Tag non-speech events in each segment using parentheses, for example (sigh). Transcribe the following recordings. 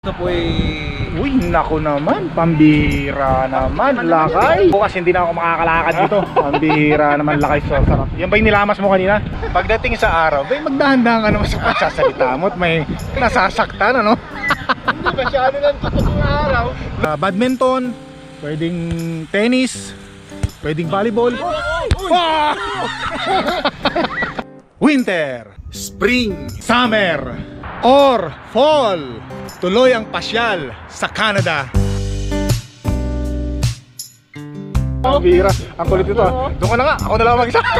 Ito po ay... Uy, nako naman, pambihira naman, lakay. Bukas hindi na ako makakalakad dito. (laughs) Pambihira naman, lakay so sarap. Yan ba yung nilamas mo kanina? Pagdating sa araw, bay magdahan-dahan ka naman sa pagsasalita mo at may nasasaktan, ano? Hindi masyado ng araw. Ah, badminton, pwedeng tennis, pwedeng volleyball. (laughs) Winter, spring, summer, or fall. Tuloy ang pasyal sa Canada. Ang bihira. Ang kulit ito ah. Doon ka na nga. Ako na lang mag-isa. (laughs)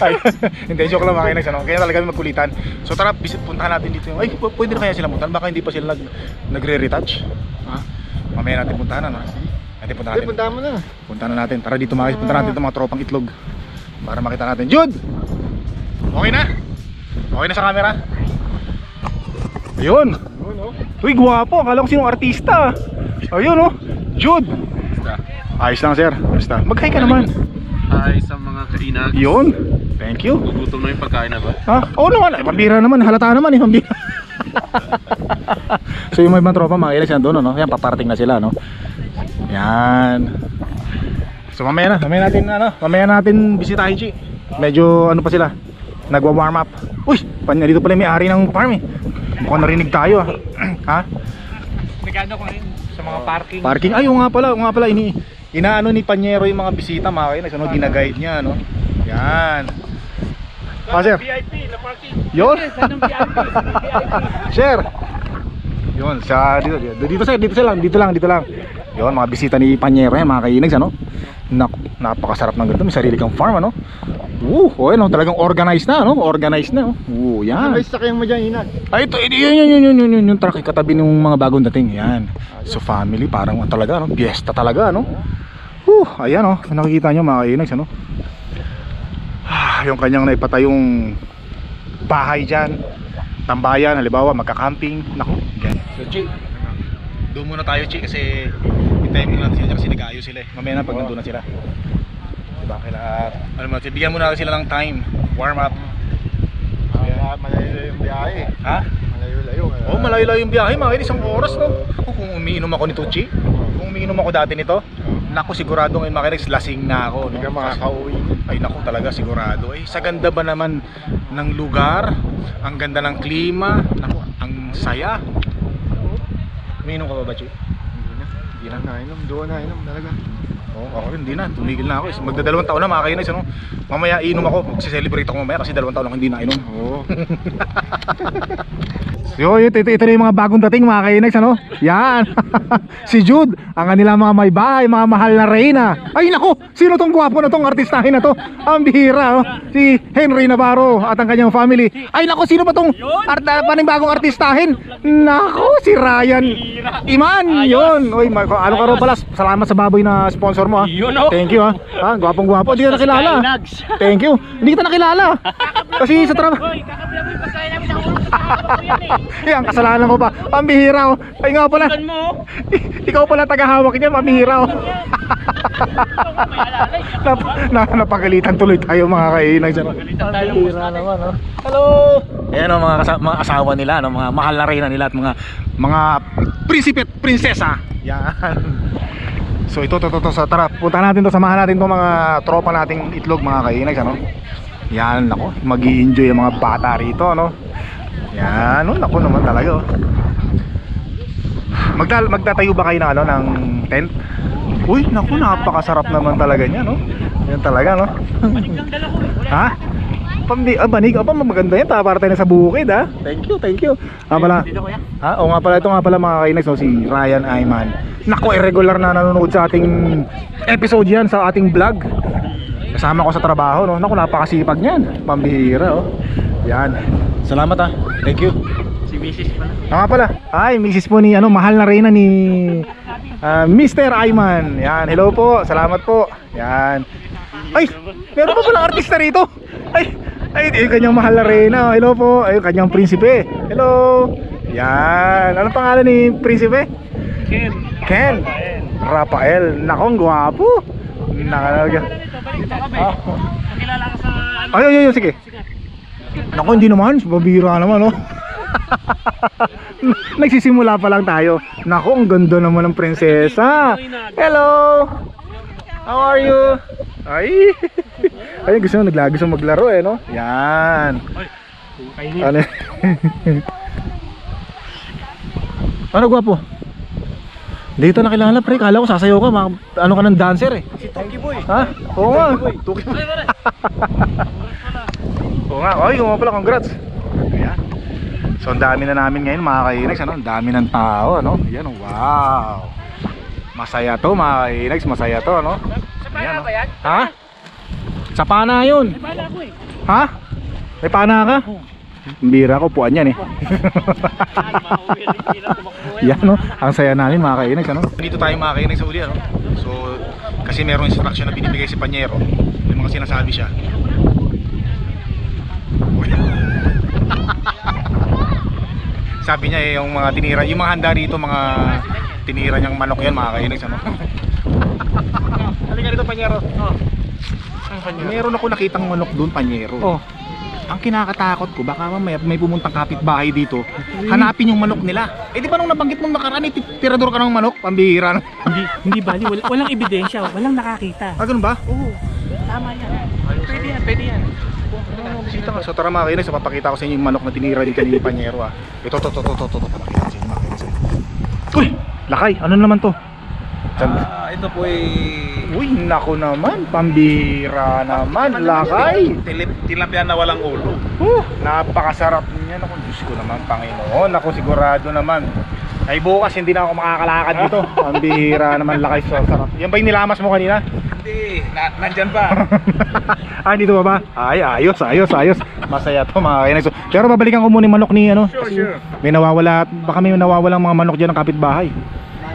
Ay, (laughs) hindi, joke lang mga kinags, ano? Kaya talaga magkulitan. So tara, visit, puntahan natin dito. Ay, pwede na kaya sila puntahan? Baka hindi pa sila nag, nagre-retouch. Ha? Mamaya natin puntahan, ano? Natin puntahan natin. punta mo na. Puntahan na natin. Tara dito mga puntahan natin itong mga tropang itlog. Para makita natin. Jude! Okay na? Okay na sa camera? Ayun! Uy, gwapo. Akala ko sinong artista. Ayun oh. Jude! Ayos lang sir. Basta. Mag-hi ka naman. Hi sa mga kainag. Yun. Thank you. Gugutom na yung pagkain na ba? Ha? Oo naman. Ay, pambira naman. Halata naman eh. Pambira. (laughs) so yung mga ibang tropa mga ilis yan doon, no? Yan, paparating na sila, no? Yan. So mamaya na, mamaya natin, ano, mamaya natin bisitahin, Chi. Medyo, ano pa sila, nagwa-warm up. Uy, panya dito pala may-ari ng farm eh. Mukhang narinig tayo, ah. (clears throat) ha? Nagano ko rin sa mga parking. Parking, ay, oo nga pala, nga pala, ini, inaano ni Panyero yung mga bisita, mga kainis, ano, ginaguide niya, no? Yan. Ah, sir. VIP na parking. VIP? Share. Yun, sa dito, dito, dito sir, dito sir lang, dito lang, dito lang. Yun, mga bisita ni Panyero yan, mga kainags, ano? Nak, napakasarap ng ganito, may sarili kang farm, ano? Woo, oh, ano, talagang organized na, ano? Organized na, oh. Woo, yan. May sakyan mo dyan, Inag. Ay, ito, yun, yun, yun, yun, yun, yun, yung truck, katabi ng mga bagong dating, yan. So, family, parang talaga, ano? Fiesta talaga, ano? Woo, ayan, oh, nakikita nyo, mga kainags, ano? Ah, yung kanyang naipatayong bahay dyan tambayan, halimbawa magka-camping nako, yan so Chi, doon muna tayo Chi kasi hintayin muna natin sila kasi nag-aayos sila eh mamaya na pag nandun na sila diba, kailangan ano mo, bigyan muna natin sila ng time warm up Ah, malayo yung biyahe. ha? Malayo-layo. oh malayo-layo yung biyahe mga isang oras no Ako, kung umiinom ako nito Chi kung umiinom ako dati nito nako sigurado ngayon mga lasing na ako Hindi no? ka makakauwi. Ay naku talaga sigurado. Ay sa ganda ba naman ng lugar, ang ganda ng klima, naku, ang saya. Umiinom ka ba ba, Chi? Hindi na. Hindi na. Na inom, doon na inom talaga. Oo, ako rin, hindi na. Tumigil na ako. Magdadalawang taon na mga kainis, ano? Mamaya inom ako, magse-celebrate ako mamaya kasi dalawang taon lang hindi na inom. Oo. (laughs) Yo, ito, ito, ito na yung mga bagong dating mga kainex, ano? Yan. (laughs) si Jude, ang kanila mga may bahay, mga mahal na reyna. Ay nako, sino tong gwapo na tong artistahin na to? Ang bihira, oh. Si Henry Navarro at ang kanyang family. Ay nako, sino ba tong art paning bagong artistahin? Nako, si Ryan Iman. Yun. Oy, ma- ano ka ro pala? Salamat sa baboy na sponsor mo, ha. Yun, oh. Thank you, ha. Ha, gwapong gwapo. Hindi ka nakilala. Thank you. Hindi kita nakilala. (laughs) Kasi sa trabaho. (laughs) (laughs) Yan kasalanan ko pa. Pambihira oh. Ay nga pala. Mo. (laughs) Ikaw pala tagahawak niya, pambihira oh. (laughs) Nap na, napagalitan tuloy tayo mga kainang dyan. Pambihira naman oh. Hello! Ayan oh, mga, kasa- mga asawa nila, no? mga mahal na reyna nila at mga mga prinsipe at prinsesa. Yan. So ito, to, to, to, sa tara, punta natin to, samahan natin to mga tropa nating itlog mga kainag, ano? Yan, nako, mag enjoy yung mga bata rito, ano? Yan, oh, nako naman talaga, oh. Magdal magtatayo ba kayo ng ano ng tent? Uy, naku, napakasarap naman talaga niya, no? Yan talaga, no? Eh. Ha? Pambi, ah, banig, apa maganda yan, para tayo na sa bukid, ha? Thank you, thank you. Ah, pala. Ha? O nga pala, ito nga pala mga kainags, no? si Ryan Ayman. Naku, irregular na nanonood sa ating episode yan, sa ating vlog. Kasama ko sa trabaho, no? Naku, napakasipag niyan. Pambihira, oh. Yan. Salamat, ha. Thank you. Si Mrs. pala. Ah, nga pala. Ay, misis po ni ano, mahal na reyna ni ah, Mr. Ayman. Yan, hello po. Salamat po. Yan. Ay, meron pa palang artista rito. Ay, ay, yung kanyang mahal na reyna. Hello po. Ay, kanyang prinsipe. Hello. Yan. Anong pangalan ni prinsipe? Ken. Ken. Rafael. Nakong gwapo. Nakalaga. Ah. Pakilala ka sa ano. Ay, ay, ay, sige. Naku, hindi naman. Babira naman, oh. (laughs) Nagsisimula pa lang tayo. Nako, ang ganda naman ng prinsesa. Hello! How are you? Ay! (laughs) Ay, gusto mo, naglagi gusto maglaro eh, no? Yan. Ano? (laughs) ano gwapo? Dito nakilala pre, kala ko sasayaw ka, mga, ano ka ng dancer eh. Si Toki Boy. Ha? Oo nga. Tuki. Oo nga. Ay, yung nga pala, congrats. Ayan. So, ang dami na namin ngayon mga kainags, ano? Ang dami ng tao, ano? Ayan, wow. Masaya to mga kainags, masaya to, ano? Sa pala oh. ba yan? Ha? Sa pana yun. May pala ako eh. Ha? May pana ka? Bira ko, puan yan eh. (laughs) Yan no, ang saya namin mga kainags ano. Dito tayo mga kainags sa uli ano. So, kasi merong instruction na binibigay si Panyero. May mga sinasabi siya. Sabi niya eh, yung mga tinira, yung mga handa rito, mga tinira niyang manok yan mga kainags ano. (laughs) Halika dito Panyero. Oh. Meron ako nakitang manok doon Panyero. Oh. Ang kinakatakot ko, baka mamaya may pumuntang kapitbahay dito, hanapin yung manok nila. Eh di ba nung nabanggit mong nakaraan, eh, ti- tirador ka ng manok, pambihira na. Hindi, hindi bali. Wal, walang ebidensya. Walang nakakita. Ah, ganun ba? Oo. Tama yan. Pwede yan, pwede yan. Bisita ka. So tara mga kainis, papakita ko sa inyo yung manok na tinira din kanina ni Panyero ah. Ito, to, to, to, to, to, to, papakita sa inyo mga kainis. Uy! Lakay, ano naman to? Ah, ito po ay Uy, nako naman, pambihira naman, lakay. tilapia na walang ulo. Uh, napakasarap niya. Naku, Diyos ko naman, Panginoon. Ako sigurado naman. Ay bukas hindi na ako makakalakad dito. (laughs) Ang bihira naman lakay sa sarap. Yan ba yung nilamas mo kanina? Hindi, na, nandyan pa. (laughs) ah, dito ba ba? Ay, ayos, ayos, ayos. Masaya to mga kainis. So, pero babalikan ko muna yung manok ni ano. Sure, sure. May nawawala, baka may nawawalang mga manok dyan ng kapitbahay.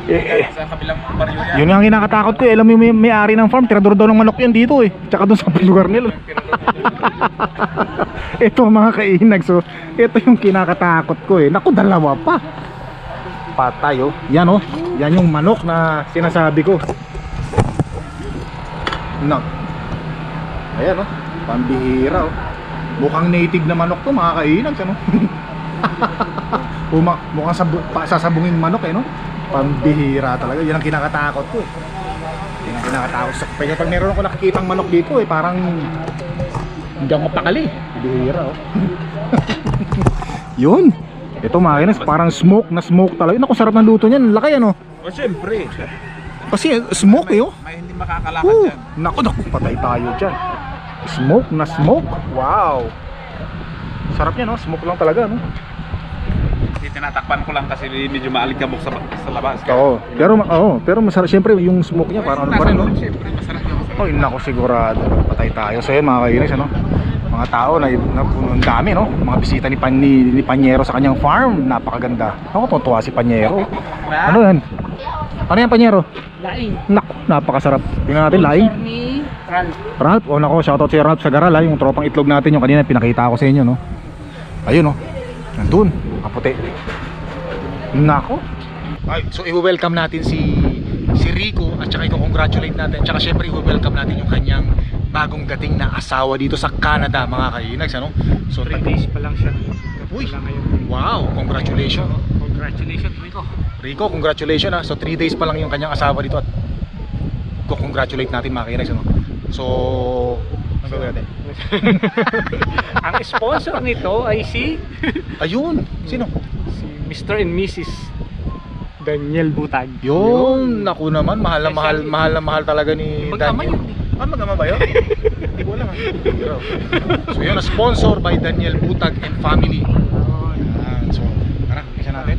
Eh, eh, Sa kabilang baryo yan. yun ang kinakatakot ko eh. Alam mo yung may, may-ari ng farm, tirador daw ng manok yan dito eh. Tsaka doon sa (laughs) lugar nila. (laughs) ito mga kainag so ito yung kinakatakot ko eh naku dalawa pa patay oh yan oh yan yung manok na sinasabi ko no ayan oh pambihira oh mukhang native na manok to mga kainag ano (laughs) Puma, mukhang sabu, pa, sasabunging manok eh no pambihira talaga yan ang kinakatakot ko eh yan ang kinakatakot so, pag, pag meron ako nakikitang manok dito eh parang hindi ako mapakali. Bihira oh. (laughs) Yun. Ito makinis, parang smoke na smoke talaga. Naku, sarap ng luto niyan. Laki ano. O siyempre, Kasi eh, smoke eh oh. Hindi makakalakad Woo! dyan. Naku, naku, patay tayo dyan. Smoke na smoke. Wow. Sarap niya no, smoke lang talaga no. Hindi tinatakpan ko lang kasi medyo maalikabok sa, sa labas. Oo. Pero ma- oo, pero masarap siyempre yung smoke niya parang ano pa rin no. Siyempre, masarap yung masarap. Oy, nako sigurado. Patay tayo. So yun mga kainis, ano? Mga tao na, na ang dami, no? Mga bisita ni, Pan, ni, ni Panyero sa kanyang farm. Napakaganda. Ako, tuwa si Panyero. Ano yan? Ano yan, Panyero? Laing. Nako, napakasarap. Tingnan natin, laing. Ni Ran. Ralph, oh nako, shoutout si Ralph sa Garal, ha? Yung tropang itlog natin, yung kanina pinakita ko sa inyo, no? Ayun, no? Nandun, kaputi. Nako. Ay, so i-welcome natin si si Rico at saka i-congratulate natin. Tsaka syempre i-welcome natin yung kanyang bagong dating na asawa dito sa Canada, mga kainags, ano? So, 3 days pa lang siya. Uy, wow, congratulations. Congratulations, Rico. Rico, congratulations ha. So 3 days pa lang yung kanyang asawa dito at ko-congratulate natin mga kainags, ano? So, ano natin? (laughs) Ang sponsor nito ay si (laughs) Ayun, sino? si Mr. and Mrs. Daniel Butag. Yun, naku naman, mahal na mahal, mahal na mahal talaga ni Daniel. yun. Ah, mag-ama ba yun? (laughs) Hindi ko alam ah. So yun, sponsor by Daniel Butag and family. So, tara, isa natin.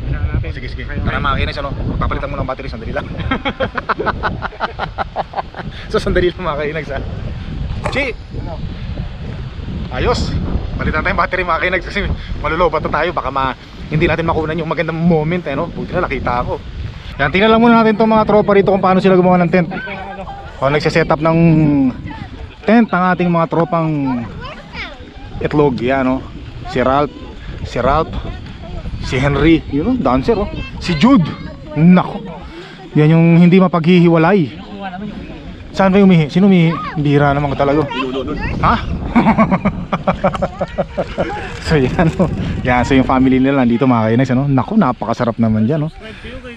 Sige, sige. Tara mga kinis, ano? Papalitan mo ng battery, sandali lang. (laughs) so, sandali lang mga kinis, ha? Chi! Ayos! Palitan tayong battery mga kinis kasi malulobat na tayo. Baka ma hindi natin makunan yung magandang moment, eh, no? Buti na nakita ako. Yan, tingnan lang muna natin itong mga tropa rito kung paano sila gumawa ng tent. O, nagsiset up ng tent ng ating mga tropang itlog. Yan, no? Si Ralph, si Ralph, si Henry, yun, oh, dancer, oh. Si Jude, nako. Yan yung hindi mapaghihiwalay. Saan ba umihi? Sino umihi? Bira naman talaga. Ha? (laughs) so yan o. Yan, so yung family nila nandito mga kainex ano. Naku, napakasarap naman dyan no.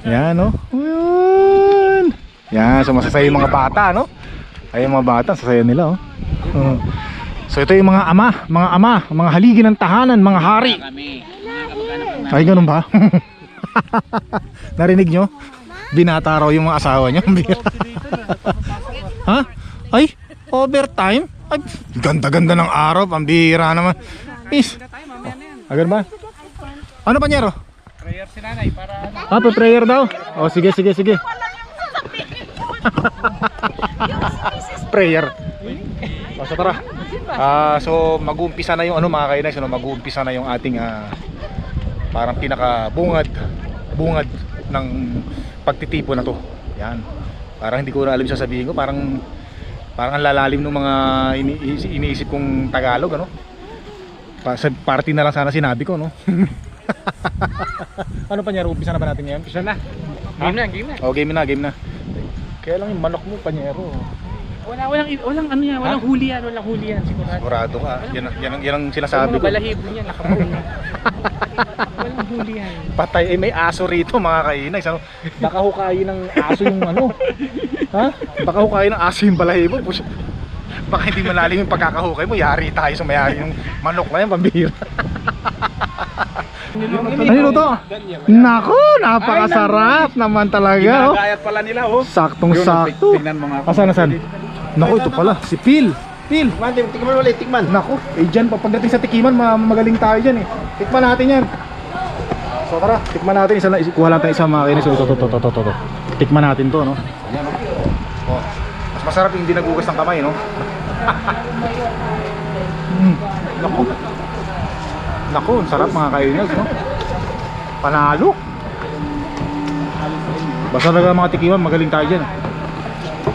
Yan no. Yan. Yan, so masasaya yung mga bata no. Ay mga bata, sasaya nila oh. Uh. So ito yung mga ama, mga ama, mga haligi ng tahanan, mga hari. Ay ganun ba? (laughs) Narinig nyo? Binata raw yung mga asawa nyo. ha? Ay, overtime? Ay, ganda-ganda ng araw, pambihira naman. Is. Agan ba? Ano pa nyero? Prayer si nanay para Ah, pa prayer daw. Oh, sige, sige, sige. (laughs) prayer. O, so tara. Ah, so mag-uumpisa na yung ano mga kainex, ano, mag-uumpisa na yung ating ah, parang pinaka bungad bungad ng pagtitipo na to. Yan. Parang hindi ko na alam sasabihin ko, parang parang ang lalalim ng mga iniisip, iniisip kong Tagalog ano. Pa, sa party na lang sana sinabi ko no. (laughs) ano pa niya, umpisa na ba natin ngayon? Isa na. Game na, game na. Oh, game na, game na. Kaya lang yung manok mo, panyero. Wala, walang, walang ano yan, walang huli yan, walang huli yan, sigurado. Sigurado ka. Yan, ang- yan, ang, yan ang Yung sinasabi mga ko. balahibo niya, nakapuno. (laughs) walang huli yan. Patay, eh may aso rito mga kainags. Ano? Baka hukayin ng aso yung ano. ha? Baka hukayin ng aso yung balahibo. Push. Baka hindi malalim yung pagkakahukay mo. Yari tayo sa mayari yung manok na yan, pambihira. ano to? Nako, napakasarap naman talaga. Oh. Ginagayat pala nila oh. Saktong Yun, sakto. Tingnan mo nga. Asan, asan? Naku, ito pala. Si Phil. Phil. Tikman, tikman ulit, tikman. Naku, eh dyan, pa- pagdating sa tikiman, ma- magaling tayo dyan eh. Tikman natin yan. So tara, tikman natin. Isa kuha lang tayo isang mga kinis. So, ito, ito, ito, ito, ito, ito. Tikman natin to, no? Ayan, no? Oh, mas masarap yung hindi nagugas ng kamay, no? mm, (laughs) naku. Naku, ang sarap mga kainis, no? Panalo. Basta talaga mga tikiman, magaling tayo dyan.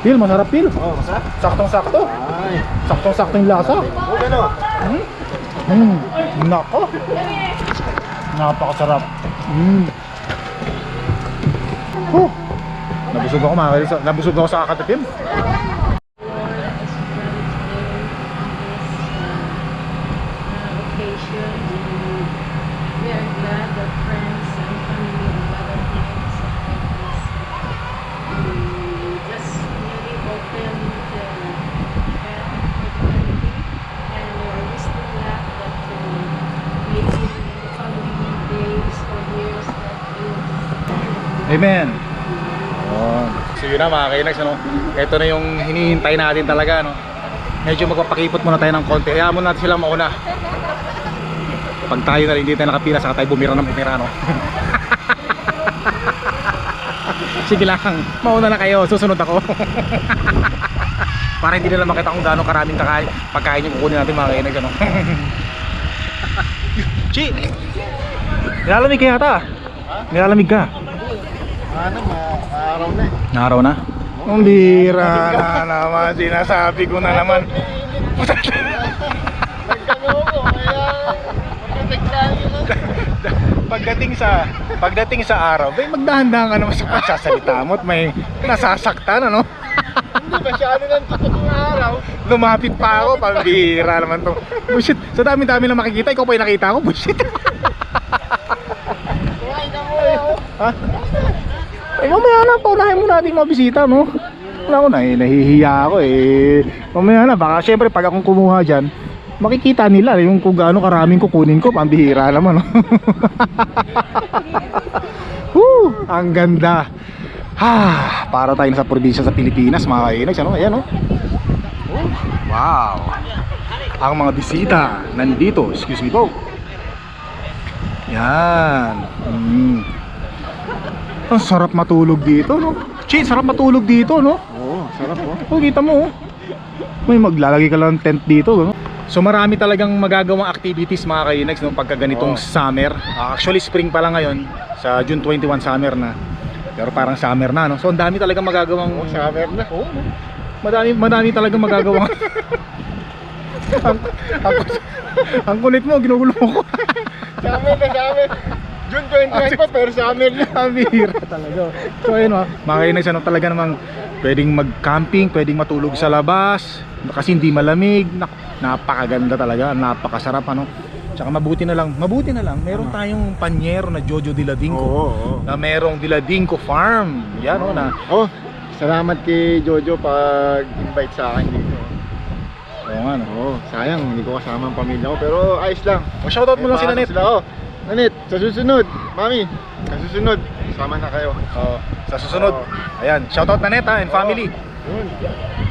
Phil, masarap Phil. Oh, masarap. Saktong-sakto. Ay. Saktong-sakto yung lasa. Oh, gano? Mm. Nako. Napakasarap. Mm. Oh. Nabusog ako mga. Nabusog ako sa kakatipim. Amen. Oh. Sige na mga kainags, ano? Ito na yung hinihintay natin talaga, no? Medyo magpapakipot muna tayo ng konti. Kaya muna natin sila mauna. Pag tayo na rin, hindi tayo nakapila, saka tayo bumira ng bumira, no? (laughs) Sige lang, mauna na kayo, susunod ako. (laughs) Para hindi nila makita kung gaano karaming kakain, pagkain yung kukunin natin mga kainags, ano? (laughs) Chi! Nilalamig ka yata. Nilalamig ka. Ano, ma-araw na eh. Naraw na? Ang bira na naman, sinasabi ko na naman. Nagkano ko, kaya yun. pagdating sa pagdating sa araw, bay magdahan-dahan ka naman sa pagsasalita mo at may nasasaktan ano. Hindi masyado ng tutok ng araw. Lumapit pa ako, pambira naman to. Bullshit. Sa dami-dami na makikita, ikaw pa yung nakita ko, bullshit. Kumain ka muna ako. ha? Eh, mamaya na, paunahin mo natin mga bisita, no? Wala ko na, eh, nahihiya ako eh. Mamaya na, baka syempre pag akong kumuha dyan, makikita nila yung kung gaano karaming kukunin ko, pambihira naman, no? (laughs) Woo! Ang ganda. Ha, para tayo sa probinsya sa Pilipinas, mga kainags, ano? Ayan, no? Oh, wow! Ang mga bisita nandito, excuse me po. Yan. Mm. Ang sarap matulog dito, no? Chin, sarap matulog dito, no? Oo, sarap oh. Oh, kita mo, oh. May maglalagay ka lang ng tent dito, no? So marami talagang magagawang activities mga kainags no pagka ganitong summer. Ah, actually spring pa lang ngayon sa June 21 summer na. Pero parang summer na no. So ang dami talagang magagawang Oh, summer na. Oo, no? Madami madami talagang magagawang (laughs) ang, ang, ang kulit mo, ginugulo mo ko. Summer na, summer. June 21 pa, pero summer na. Amira talaga. So ayun oh, mga kainags ano talaga namang pwedeng mag-camping, pwedeng matulog sa labas kasi hindi malamig. Napakaganda talaga, napakasarap ano. Tsaka mabuti na lang, mabuti na lang, meron tayong panyero na Jojo Diladinco. Oo, oo. Na merong Diladinco Farm. Yan o na. Oh, salamat kay Jojo pag-invite sa akin dito. Oo nga no. Oo, sayang, hindi ko kasama ang pamilya ko. Pero ayos lang. O shoutout mo lang pasok Sila, oh. Nanet, sa susunod, mami, sa susunod, sama na kayo. Oo, sa susunod. Ayan, shoutout Nanet ha and family. Yun.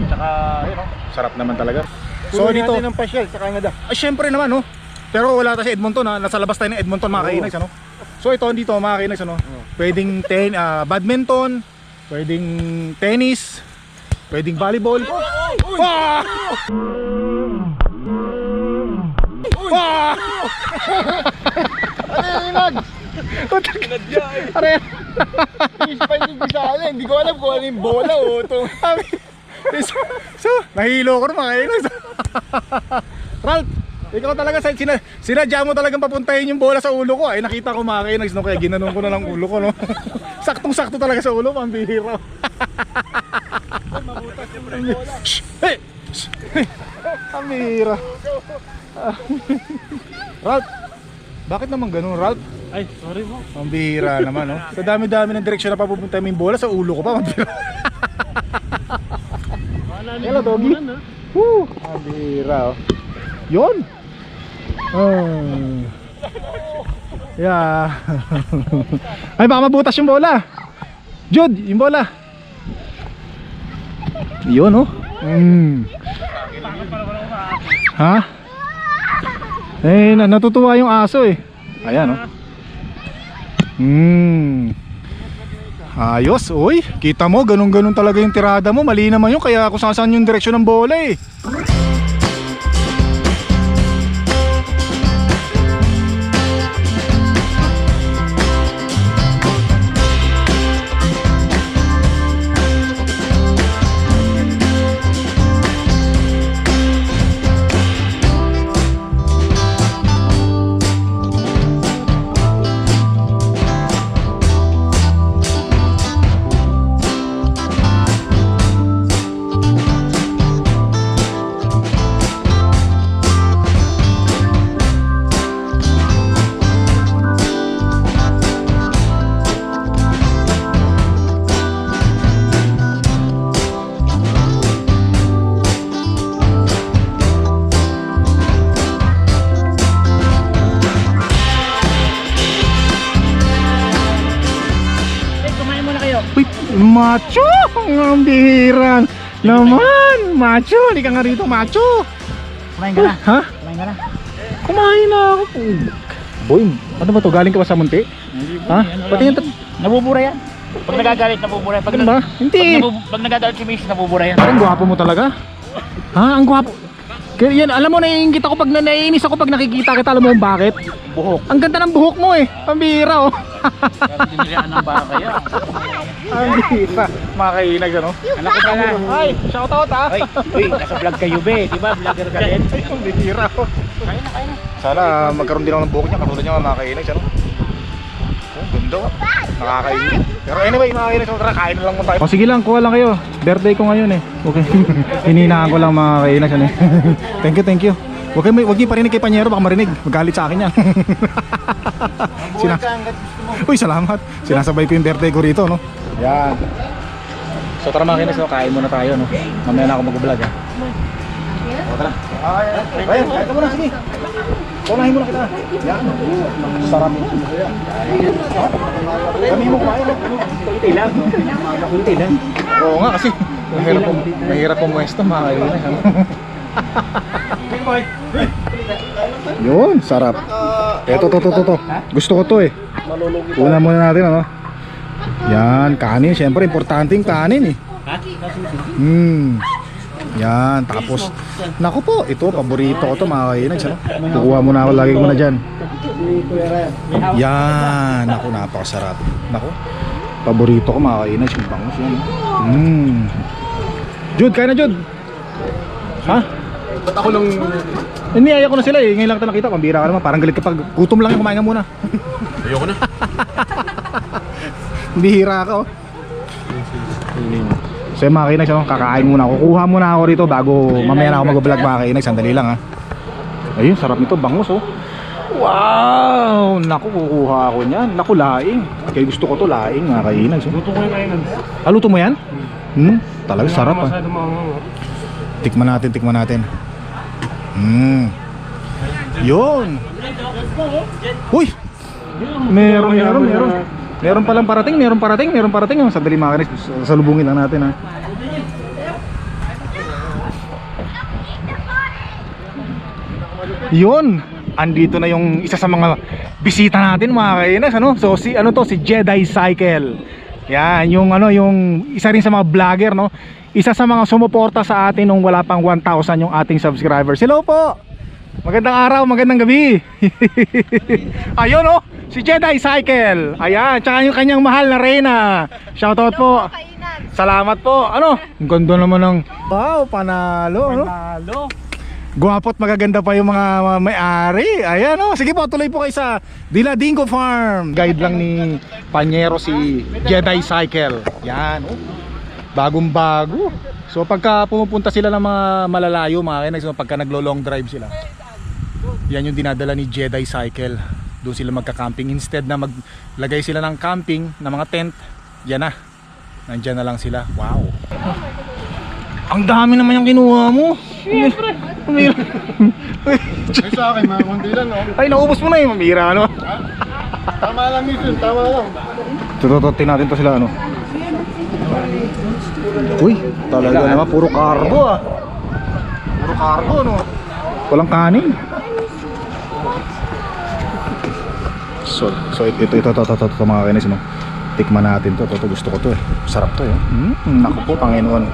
Tsaka, ayun o, sarap naman talaga. So, So dito, natin ng pasyal sa Canada. ay syempre naman no. Pero wala tayo sa Edmonton ha, nasa labas tayo ng Edmonton mga Oo. kainags ano. So ito dito mga kainags ano. Pwedeng ten, ah, badminton, pwedeng tennis, pwedeng volleyball. Ah! Ah! Ano yung nag? Are, Ispay ko sa alin. Hindi ko alam kung ano yung bola o itong... so, so, nahilo ko na mga kainags. Ralph, ikaw talaga sa sina, sinadya mo talagang papuntahin yung bola sa ulo ko. Ay nakita ko mga kainags no kaya ginanon ko na lang ulo ko no. (laughs) Saktong-sakto talaga sa ulo, pambihira. Shh! Hey! Shh! Hey! Pambihira. (laughs) Ralph, bakit naman ganun, Ralph? Ay, sorry po. Pambihira (laughs) naman, no? Sa dami-dami ng direksyon na papupunta yung bola, sa ulo ko pa, pambihira. Hello, doggy. Woo! Pambihira, oh. Yun! Oh. Yeah. (laughs) Ay, baka mabutas yung bola. Jude, yung bola. Yun, oh. Mm. Ha? Eh, na natutuwa yung aso eh. Ayan, oh. Hmm. Ayos, uy. Kita mo, ganun-ganun talaga yung tirada mo. Mali naman yun, kaya kung saan yung direksyon ng bola eh. Bihirang naman! Macho! Hindi ka nga rito, macho! Kumain Uy, ha? Kumain ka na. Kumain na ako. Boy, ano ba to? Galing ka ba sa munti? Ha? Pati yung... Nabubura yan. Pag nagagalit, nabubura yan. Pag, Ano ba? pag, Hindi. nabu- pag nagagalit si Mace, nabubura yan. Ang gwapo mo talaga. Ha? Ang gwapo. Kaya yan, alam mo, naiingit ako pag na naiinis ako pag nakikita kita. Alam mo kung bakit? Buhok. Ang ganda ng buhok mo eh. Pambira oh. Dinilihan ng baka yan. Ang bira. Makainag ano? Anak ko pala. Ay, shout out ah. Uy, uy, nasa vlog kayo be. Di ba? Vlogger ka din. Ang bira oh. Kain na, kain na. Sana magkaroon din ako ng buhok niya katulad niya mga kainig ano? Ganda. oh. Nakakainig. Pero anyway, mga kainig, so tara kain na lang muna tayo. Oh, sige lang, kuha lang kayo. Birthday ko ngayon eh. Okay. (laughs) Hininaan ko lang mga kainig ano. eh. (laughs) thank you, thank you. Huwag kayo, huwag niyo parinig kay Panyero, baka marinig. Magalit sa akin yan. (laughs) Sina Uy, salamat. Sinasabay ko yung birthday ko rito, no? Yan. So tara mga kainig, so kain muna tayo, no? Mamaya na ako mag-vlog, ha? O, tara. Ay, ay, kain ka muna, sige. Unahin muna kita. Yan. Sarap. Kami mo kumain. Kunti lang. Kunti lang. Oo nga kasi mahirap pong mahirap pong muesto mga kaibigan. (laughs) Yun, sarap. Eto to to to to. Gusto ko to eh. Una muna natin ano. Yan, kanin. Siyempre, importante yung kanin eh. Hmm. Yan, tapos Naku po, ito paborito ko to mga kainags ano? Kukuha muna ako, lagi ko muna dyan. Yan, naku napakasarap. Naku, paborito ko mga kainags yung bangus yan mm. Jude, kaya na Jude. Ha? Ba't ako lang... Hindi, ayaw ko na sila eh, ngayon lang ito nakita, pambira ka naman Parang galit kapag gutom lang yung kumain ka muna. Ayoko na. (laughs) Bihira ka oh So yung mga kainags, ano, kakain muna ako. Kuha muna ako rito bago mamaya na ako mag-vlog mga kainags. Sandali lang ha. Ayun, sarap nito. Bangus oh. Wow! Naku, kukuha ako niyan. Naku, laing. Kaya gusto ko to laing mga kainags. Oh. Luto ko yung kainan. Ah, luto mo yan? Hmm, talaga sarap ah. Maangang. Tikman natin, tikman natin. Hmm. Yun. Uy! Meron, meron, meron. Meron palang parating, meron parating, meron parating. Oh, Sandali mga kanis, salubungin lang natin ha. Yun! Andito na yung isa sa mga bisita natin mga kainas ano. So si ano to si Jedi Cycle. Yan, yung ano yung isa rin sa mga vlogger no. Isa sa mga sumuporta sa atin nung wala pang 1,000 yung ating subscribers. Hello po. Magandang araw, magandang gabi. (laughs) Ayun oh, si Jedi Cycle. Ayan, tsaka yung kanyang mahal na Reyna. Shoutout po. Salamat po. Ano? Ang ganda naman ng Wow, panalo, ano? Lalo. Guwapo at magaganda pa yung mga may-ari. Ayan oh. Sige po, tuloy po kayo sa Diladingo Farm. Guide lang ni Panyero si Jedi Cycle. Yan oh. Bagong bago. So pagka pumupunta sila ng mga malalayo, mga so pagka naglo-long drive sila. Yan yung dinadala ni Jedi Cycle. Doon sila magka-camping instead na maglagay sila ng camping na mga tent. Yan na. Nandiyan na lang sila. Wow. Ang dami naman yung kinuha mo. Siyempre. (laughs) Ay, sa akin, mga kundi lang, no? Ay, naubos mo na yung mamira, ano? Tama lang yun, tama lang. Tutututin natin to sila, ano? Uy, talaga naman, puro cargo, ah. Puro cargo, no? Walang kanin. So, so ito, ito, ito, ito, ito, ito, mga kinis, no? Tikman natin to, ito, ito, gusto ko to, eh. Sarap to, eh. Mm, naku po, Panginoon.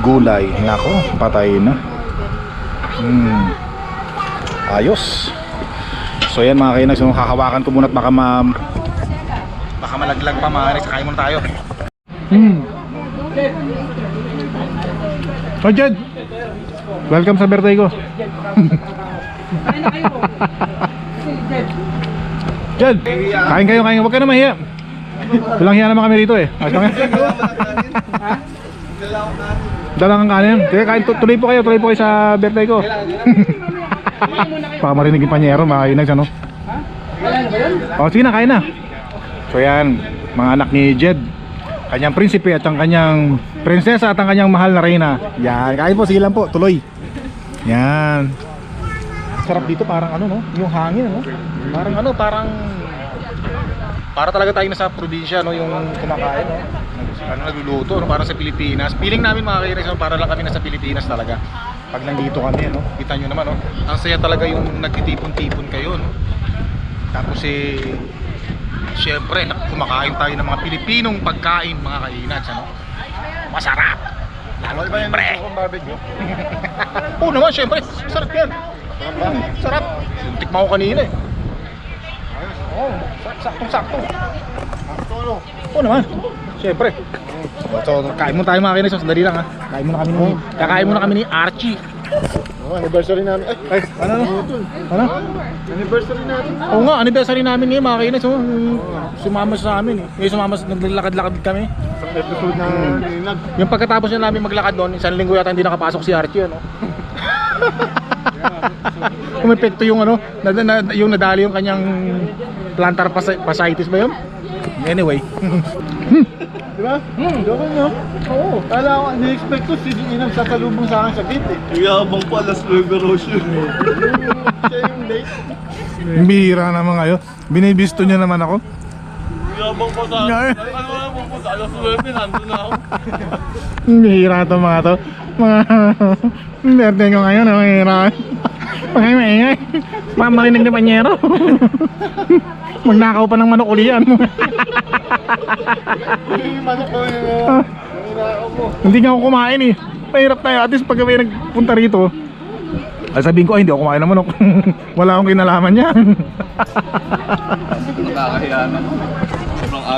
Gulay, naku, patay na. Mm. Ayos. So yan mga kainas, yung hahawakan ko muna at baka ma baka malaglag pa mga kainas, kain muna tayo. Hmm. Oh Jed, welcome sa birthday ko. (laughs) Jed, kain kayo, kain. Huwag ka na mahiya. Walang hiya naman kami rito eh. Ayos lang. Dalang ang kanin. Sige, kain. Tu- Tuloy po kayo, tuloy po kayo sa birthday ko. (laughs) Baka marinig yung panyero, mga inags, ano? O, sige na, kain na. So yan, mga anak ni Jed. Kanyang prinsipe at ang kanyang prinsesa at ang kanyang mahal na reyna. Yan, kain po, sige lang po, tuloy. Yan. Sarap dito, parang ano, no? Yung hangin, no? Parang ano, parang... Para talaga tayo nasa probinsya, no? Yung kumakain, no? Ano, nagluluto, no? Para sa Pilipinas. Feeling namin mga kairis, no? para lang kami nasa Pilipinas talaga. Pag nandito kami, no? Kita nyo naman, no? Ang saya talaga yung nagtitipon-tipon kayo, no? Tapos eh Siyempre, kumakain tayo ng mga Pilipinong pagkain, mga kainats, ano? Masarap! Lalo Ano ba yung barbecue? (laughs) Oo naman, siyempre, sarap yan! Mm, sarap! Tikman ko kanina eh. Oo, sak- saktong-sakto. Solo. Oo naman, siyempre. So, kain muna tayo mga kainats, sandali lang ha. Kain muna kami ni, kakain muna kami ni Archie. Oh, anniversary namin. Ay, Ay, ano ano? Ano? anniversary natin. Oo nga, anniversary namin ngayon mga kainats, oh. Sumama sa amin eh. Ngayon sumama, naglalakad-lakad kami. Sa episode na ninag. Yung pagkatapos na namin maglakad doon, isang linggo yata hindi nakapasok si Archie, ano? (laughs) (laughs) Umepekto yung ano, na, na, yung nadali yung kanyang plantar fas- fasciitis ba yun? Anyway, (laughs) Di ba? Hmm, gawin nyo. Oo. Kala ko, ni-expect ko si Inang sasalubong sa akin sa gate eh. Yabang pa, Las Vegas Rocio. (laughs) Siya yung date. bihira naman kayo. Binibisto niya naman ako. Yabang pa sa Ay. Pupunta? Alas 9, nandun na ako. Bihira to mga to. Mga birthday ko ngayon, ang bihira. Pagay maingay. Baka marinig ni Panyero. Magnakaw pa ng manok ulian manok ko. Hindi nga ako kumain eh. Mahirap tayo. At least pag kami nagpunta rito, ay sabihin ko, ay hindi ako kumain ng manok. (laughs) Wala akong kinalaman niya. Nakakahiya na.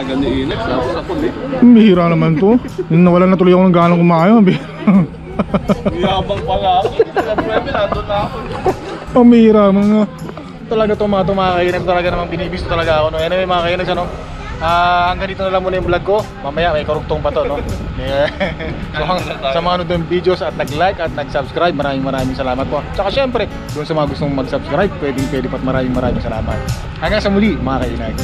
Aga ni Inex. Tapos ako eh. Bihira naman to. Nawala na tuloy ako ng ganong kumain. (laughs) Yabang pala ako. Alas 9, nandun na ako. Ang bihira mga talaga to mga to mga kainan talaga namang binibisto talaga ako no. Anyway mga kainan ano Ah, hanggang dito na lang muna yung vlog ko. Mamaya may karugtong pa to, no? (laughs) So, hang- sa mga ng videos at nag-like at nag-subscribe, maraming maraming salamat po. Tsaka syempre, doon sa mga gustong mag-subscribe, pwedeng pwede pat maraming maraming salamat. Hanggang sa muli, mga kainag.